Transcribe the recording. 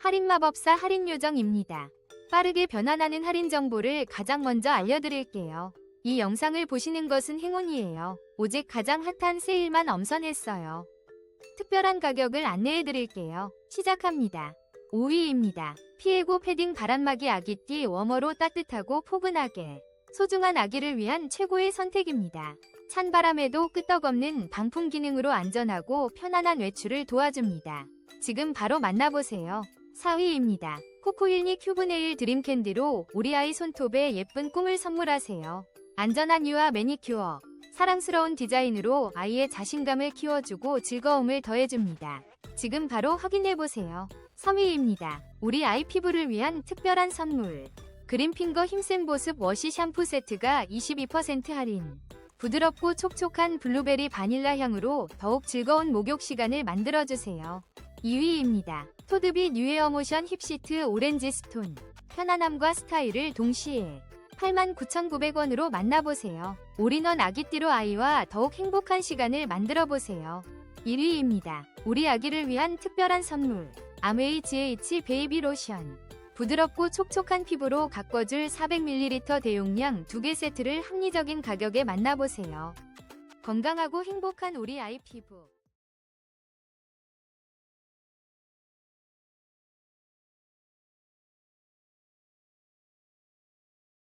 할인마법사 할인요정입니다. 빠르게 변환하는 할인 정보를 가장 먼저 알려드릴게요. 이 영상을 보시는 것은 행운이에요. 오직 가장 핫한 세일만 엄선했어요. 특별한 가격을 안내해드릴게요. 시작합니다. 5위입니다. 피해고 패딩 바람막이 아기띠 워머로 따뜻하고 포근하게 소중한 아기를 위한 최고의 선택입니다. 찬바람에도 끄떡없는 방풍 기능으로 안전하고 편안한 외출을 도와줍니다. 지금 바로 만나보세요. 4위입니다. 코코일니 큐브네일 드림캔디로 우리 아이 손톱에 예쁜 꿈을 선물하세요. 안전한 유아 매니큐어, 사랑스러운 디자인으로 아이의 자신감을 키워주고 즐거움을 더해줍니다. 지금 바로 확인해보세요. 3위입니다. 우리 아이 피부를 위한 특별한 선물. 그린핑거 힘센 보습 워시 샴푸 세트가 22% 할인. 부드럽고 촉촉한 블루베리 바닐라 향으로 더욱 즐거운 목욕 시간을 만들어주세요. 2위입니다. 토드비 뉴에어 모션 힙시트 오렌지 스톤. 편안함과 스타일을 동시에 89,900원으로 만나보세요. 올인원 아기띠로 아이와 더욱 행복한 시간을 만들어보세요. 1위입니다. 우리 아기를 위한 특별한 선물. 아메이 GH 베이비 로션. 부드럽고 촉촉한 피부로 가꿔줄 400ml 대용량 2개 세트를 합리적인 가격에 만나보세요. 건강하고 행복한 우리 아이 피부.